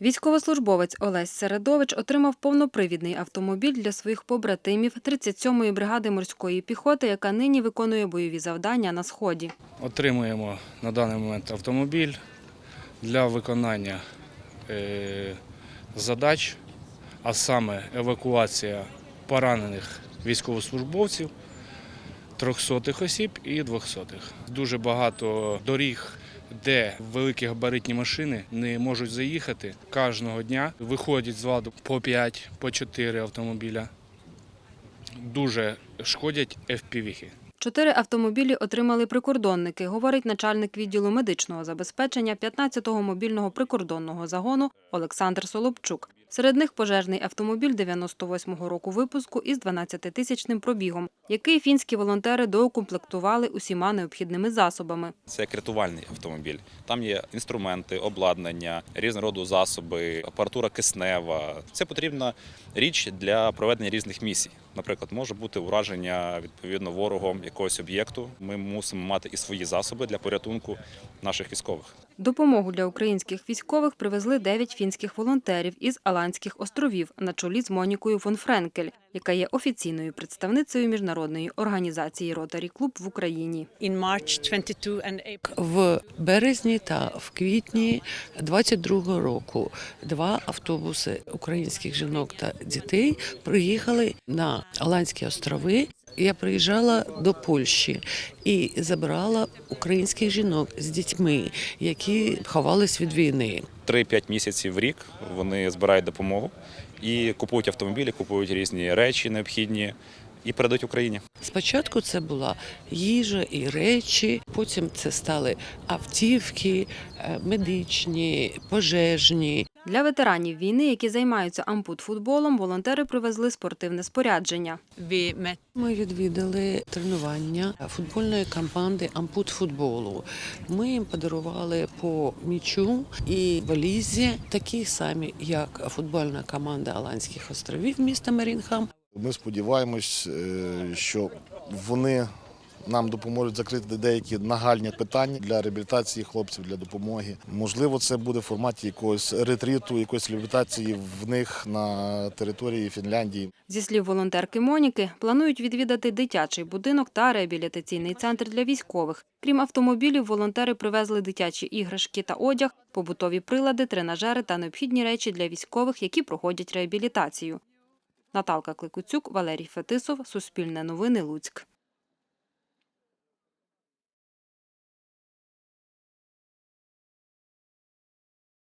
Військовослужбовець Олесь Середович отримав повнопривідний автомобіль для своїх побратимів 37-ї бригади морської піхоти, яка нині виконує бойові завдання на сході. Отримуємо на даний момент автомобіль для виконання е, задач, а саме евакуація поранених військовослужбовців, 300 осіб і 200. Дуже багато доріг, де великі габаритні машини не можуть заїхати. Кожного дня виходять з ладу по 5, по 4 автомобіля. Дуже шкодять FPV-хи. Чотири автомобілі отримали прикордонники, говорить начальник відділу медичного забезпечення 15-го мобільного прикордонного загону Олександр Солобчук. Серед них пожежний автомобіль 98-го року випуску із 12-тисячним пробігом, який фінські волонтери доукомплектували усіма необхідними засобами. Це як рятувальний автомобіль. Там є інструменти, обладнання, різного роду засоби, апаратура киснева. Це потрібна річ для проведення різних місій. Наприклад, може бути ураження відповідно ворогом якогось об'єкту. Ми мусимо мати і свої засоби для порятунку наших військових. Допомогу для українських військових привезли 9 фінських волонтерів із Аландських островів на чолі з Монікою фон Френкель, яка є офіційною представницею міжнародної організації Ротарі Клуб в Україні. in March 22 and April. В березні та в квітні 22 року два автобуси українських жінок та дітей приїхали на Аландські острови. Я приїжджала до Польщі і забирала українських жінок з дітьми, які ховались від війни. 3-5 місяців в рік вони збирають допомогу і купують автомобілі, купують різні речі необхідні і передають Україні. Спочатку це була їжа і речі, потім це стали автівки, е, медичні, пожежні. Для ветеранів війни, які займаються ампут-футболом, волонтери привезли спортивне спорядження. Ми відвідали тренування футбольної команди Ампут футболу. Ми їм подарували по м'ячу і валізі, такі самі, як футбольна команда Аландських островів міста Мерінхам. Ми сподіваємось, е, що вони нам допоможуть закрити деякі нагальні питання для реабілітації хлопців, для допомоги. Можливо, це буде в форматі якогось ретриту, якоїсь реабілітації в них на території Фінляндії. Зі слів волонтерки Моніки, планують відвідати дитячий будинок та реабілітаційний центр для військових. Крім автомобілів, волонтери привезли дитячі іграшки та одяг, побутові прилади, тренажери та необхідні речі для військових, які проходять реабілітацію. Наталка Кликуцюк, Валерій Фетисов, Суспільне новини, Луцьк.